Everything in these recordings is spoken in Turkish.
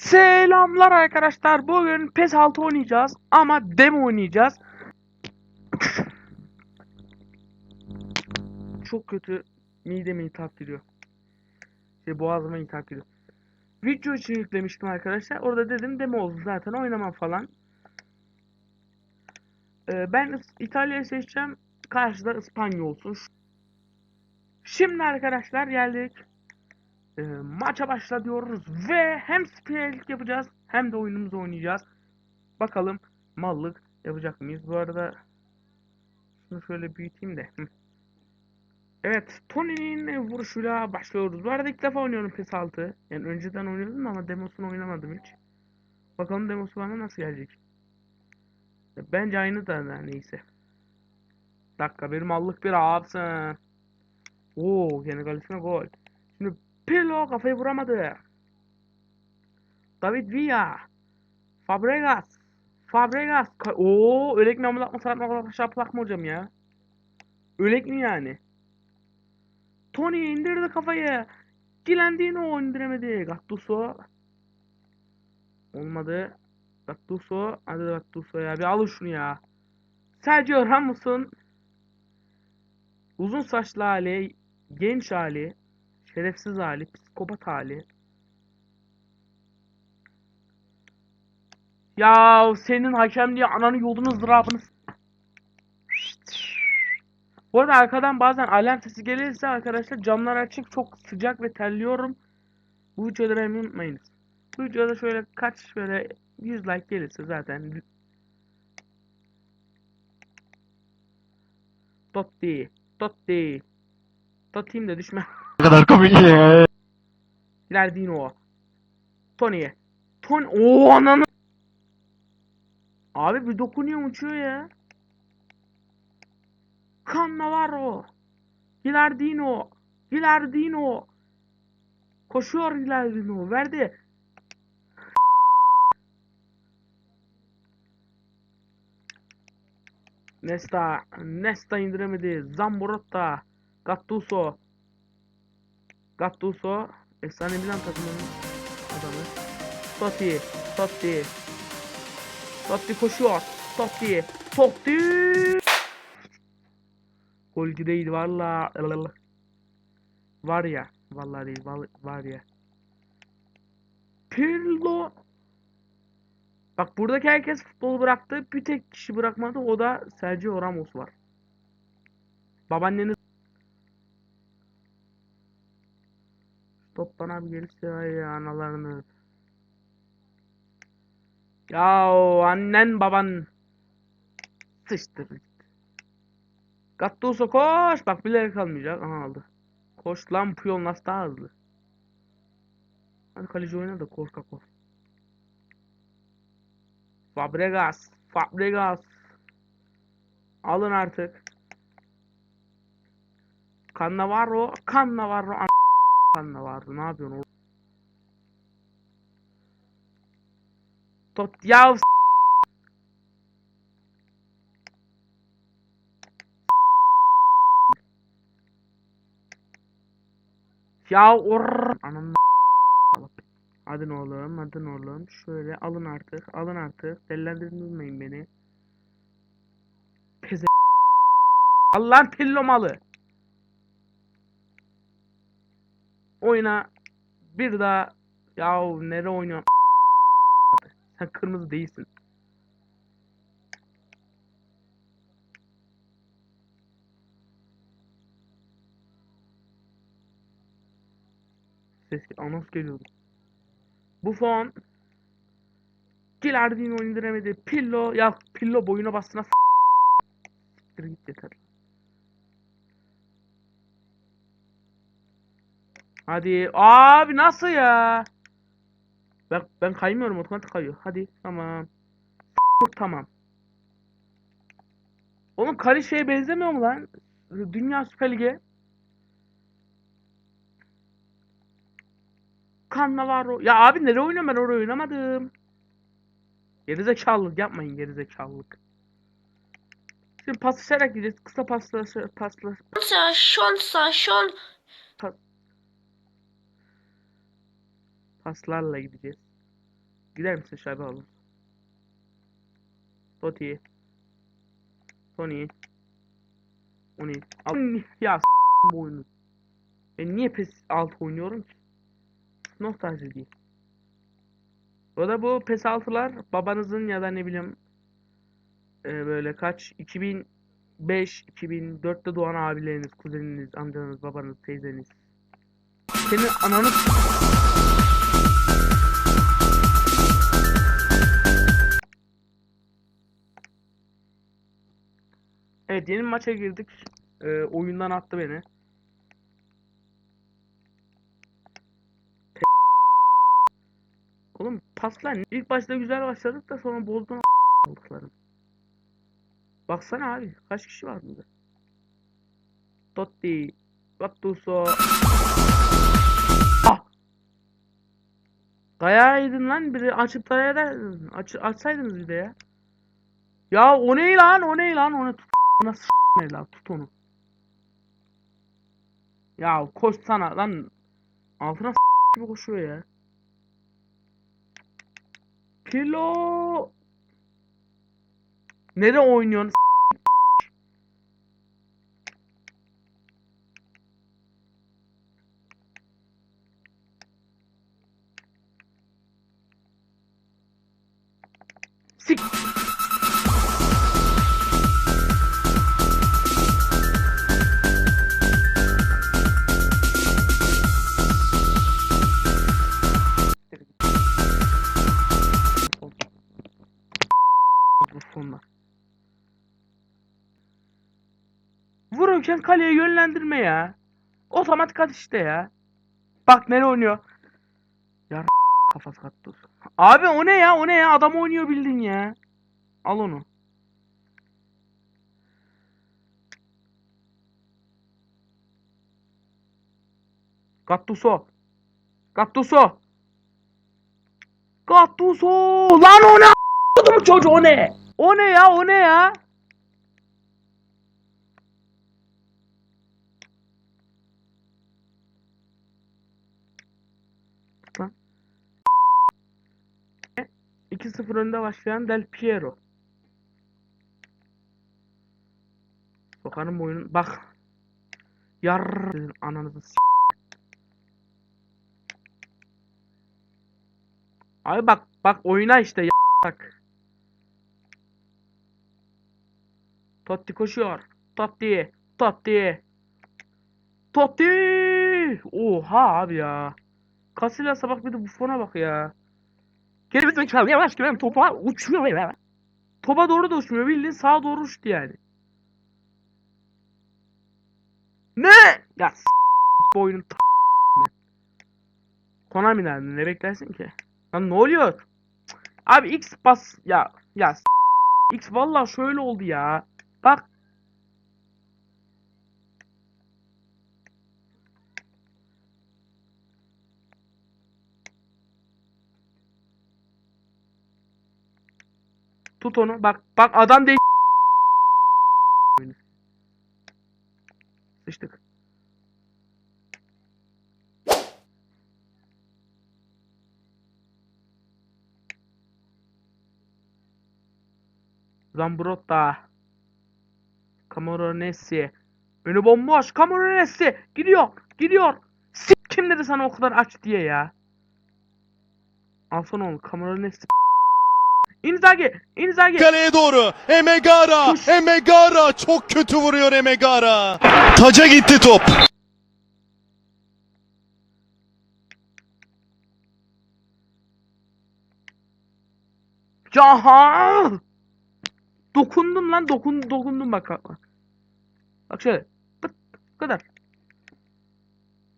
Selamlar arkadaşlar. Bugün PES 6 oynayacağız ama demo oynayacağız. Çok kötü midemi hitap ediyor. Şey boğazıma hitap ediyor. Video için yüklemiştim arkadaşlar. Orada dedim demo oldu zaten oynamam falan. Ee, ben İtalya'yı seçeceğim. Karşıda İspanya olsun. Şimdi arkadaşlar geldik e, maça başla diyoruz ve hem spikerlik yapacağız hem de oyunumuzu oynayacağız. Bakalım mallık yapacak mıyız? Bu arada şunu şöyle büyüteyim de. Evet Tony'nin vuruşuyla başlıyoruz. Bu arada ilk defa oynuyorum PES 6. Yani önceden oynuyordum ama demosunu oynamadım hiç. Bakalım demosu bana nasıl gelecek. Bence aynı da yani neyse. Dakika bir mallık bir absın. Oo yeni kalesine gol. Pirlo kafayı vuramadı. David Villa. Fabregas. Fabregas. Oo, ölek mi amulak mı sarat mı şaplak mı hocam ya? Ölek mi yani? Tony indirdi kafayı. Dilendiğini o indiremedi. Gattuso. Olmadı. Gattuso. Hadi Gattuso ya. Bir alın şunu ya. Sergio Ramos'un uzun saçlı hali, genç hali Şerefsiz hali, psikopat hali. Ya senin hakem diye ananı yolunu zırabını Bu arada arkadan bazen alarm sesi gelirse arkadaşlar camlar açık çok sıcak ve terliyorum. Bu videoları unutmayınız. Bu videoda şöyle kaç böyle 100 like gelirse zaten Totti. Totti. Totti'yim de düşme. kadar komik ya. Ronaldinho. Tony'ye. Tony. Oo ananı. Abi bir dokunuyor uçuyor ya. Kan Navarro. Gilardino. Gilardino. Koşuyor Gilardino. Verdi. Nesta. Nesta indiremedi. Zamborotta. Gattuso. Gattuso efsane Milan takımının adamı. Totti, Totti. Totti koşuyor. Totti, Totti. Golcü değil valla. Var ya. Vallahi değil. Val var ya. Pirlo. Bak buradaki herkes futbolu bıraktı. Bir tek kişi bırakmadı. O da Sergio Ramos var. Babaanneniz bana bir gelip söyle analarını. Ya annen baban sıçtır. Gattuso koş. Bak bilerek kalmayacak. Aha aldı. Koş lan Puyol nasıl daha hızlı. Hadi kaleci oyna da korkak ol. Fabregas. Fabregas. Alın artık. Cannavaro. Cannavaro anne vardı. Ne yapıyorsun oğlum? Top ya Ya or anam Adın oğlum, adın oğlum. Şöyle alın artık, alın artık. Dellendirmeyin beni. Peze Allah'ın pillomalı. oyna. Bir daha. Yahu nere oynuyorsun? Sen kırmızı değilsin. Ses anons geliyordu. Bu fon. Gilardino indiremedi. Pillo ya Pillo boyuna bastına s***** yeter. Hadi. Abi nasıl ya? Ben, ben kaymıyorum otomatik kayıyor. Hadi tamam. tamam. Oğlum kari şeye benzemiyor mu lan? Dünya Süper Ligi. Cannavaro. Ya abi nereye oynuyorum ben oraya oynamadım. Gerizekalılık yapmayın gerizekalılık. Şimdi paslaşarak gideceğiz. Kısa paslaşa pasla. Şonsa şonsa şon. Paslarla gideceğiz. Gider misin şabe oğlum? Toti. Tony. Oni. Al ya s*** bu oyunu. Ben niye PES 6 oynuyorum ki? Nostalji değil. O da bu PES 6'lar babanızın ya da ne bileyim e, böyle kaç 2005 2004'te doğan abileriniz, kuzeniniz, amcanız, babanız, teyzeniz. Senin ananı Evet yeni maça girdik. Ee, oyundan attı beni. Oğlum paslar ilk başta güzel başladık da sonra bozdun aldıklarım. Baksana abi kaç kişi var burada? Totti, Gattuso. Ah! Dayaydın lan biri açıp dayaydın. Aç, açsaydınız bir de ya. Ya o ne lan o ne lan onu tut. Nasıl lan tut onu. Ya koş sana lan. Altına gibi koşuyor ya. Pirlo. Nere oynuyorsun? Sik. Vururken kaleye yönlendirme ya. Otomatik at işte ya. Bak nereye oynuyor. Ya kafası kattı. Abi o ne ya o ne ya adam oynuyor bildin ya. Al onu. Gattuso. Gattuso. Gattuso. Lan o ne çocuğu o ne? O ne ya o ne ya? Lan. 2-0 önde başlayan Del Piero. Sokarım boyunun bak. Yar dedim ananızı s- Abi bak bak oyuna işte ya bak. Totti koşuyor. Totti. Totti. Totti. Oha abi ya. Casillas'a bak bir de Buffon'a bak ya. Bir zekalı yavaş gibi topa uçuyor ya. Topa doğru da uçmuyor bildiğin sağa doğru uçtu yani. Ne? Ya s- bu oyunun t- ben. Konami nerede? Ne beklersin ki? Lan ne oluyor? Abi X bas ya ya X vallahi şöyle oldu ya. Bak tut onu. Bak bak adam değil. Sıçtık. Zambrotta. Camoranesi. Önü bomboş. Camoranesi. Gidiyor. Gidiyor. S kim dedi sana o kadar aç diye ya. Alsana onu. Camoranesi. Inzaghi. Inzaghi. Kaleye doğru. Emegara. Kuş. Emegara. Çok kötü vuruyor Emegara. Taca gitti top. Caha! Dokundum lan dokun dokundum bak bak. Şöyle. Pıt, bu kadar.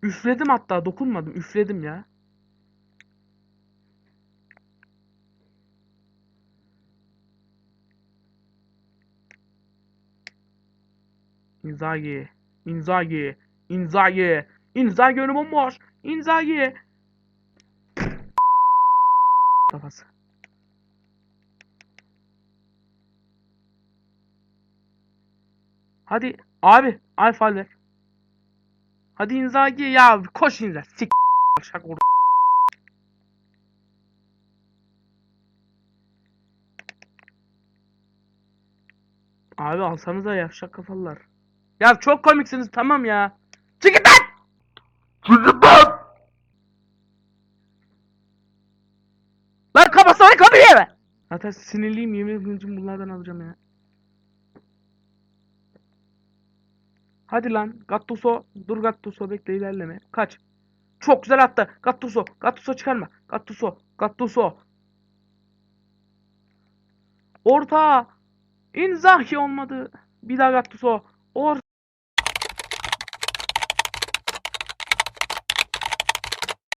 Üfledim hatta dokunmadım üfledim ya. Inzaghi. Inzaghi. Inzaghi. Inzaghi önü bomboş. Inzaghi. Kafası. Hadi abi alfa ver. Hadi Inzaghi ya koş Inzaghi. Sik şak vur. Abi alsanıza yavşak kafalar. Ya çok komiksiniz tamam ya. Çıkın lan! Çıkın lan! Lan kapasana kapıyı be! Zaten sinirliyim yemin ediyorum bunlardan alacağım ya. Hadi lan Gattuso. Dur Gattuso bekle ilerleme. Kaç. Çok güzel attı. Gattuso. Gattuso çıkarma. Gattuso. Gattuso. Orta. Inzaghi olmadı. Bir daha Gattuso. Or